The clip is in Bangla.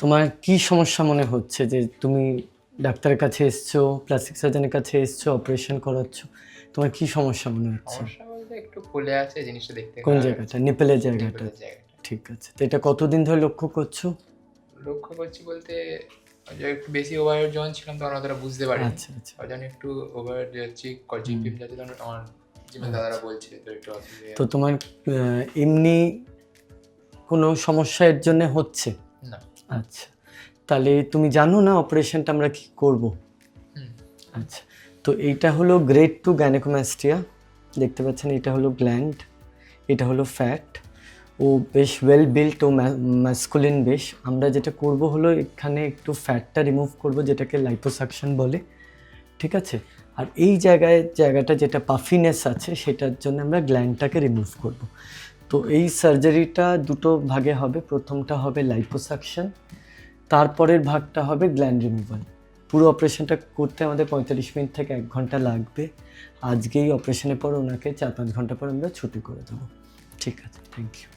তোমার কি সমস্যা মনে হচ্ছে যে তুমি ডাক্তারের কাছে এসছো প্লাস্টিক সার্জনের কাছে এসছো অপারেশন করাচ্ছ? তোমার কি সমস্যা মনে হচ্ছে? একটু ফুলে আছে জিনিসটা দেখতে কোন জায়গাটা। নিপেলের জায়গাটা। ঠিক আছে। তো এটা কতদিন ধরে লক্ষ্য করছ? লক্ষ্য করছি বলতে একটু বেশি ওভার যখন ছিলাম তখন অতটা বুঝতে পারিনি। আচ্ছা আচ্ছা। জন্য একটু ওভার যাচ্ছি জিম ফিম যাচ্ছে তখন আমার জিমের দাদারা বলছে তো একটু তো তোমার এমনি কোনো সমস্যা এর জন্য হচ্ছে? আচ্ছা। তাহলে তুমি জানো না অপারেশনটা আমরা কি করব? আচ্ছা। তো এইটা হলো গ্রেড টু গ্যানেকোম্যাস্টিয়া দেখতে পাচ্ছেন এটা হলো গ্ল্যান্ড এটা হলো ফ্যাট ও বেশ ওয়েল বিল্ট ও ম্যাসকুলিন বেশ। আমরা যেটা করব হলো এখানে একটু ফ্যাটটা রিমুভ করব যেটাকে লাইপোসাকশন বলে। ঠিক আছে? আর এই জায়গায় জায়গাটা যেটা পাফিনেস আছে সেটার জন্য আমরা গ্ল্যান্ডটাকে রিমুভ করব। তো এই সার্জারিটা দুটো ভাগে হবে। প্রথমটা হবে লাইপোসাকশন তারপরের ভাগটা হবে গ্ল্যান্ড রিমুভাল পুরো অপারেশনটা করতে আমাদের পঁয়তাল্লিশ মিনিট থেকে এক ঘণ্টা লাগবে। আজকেই অপারেশনের পর ওনাকে চার পাঁচ ঘণ্টা পর আমরা ছুটি করে দেবো। ঠিক আছে থ্যাংক ইউ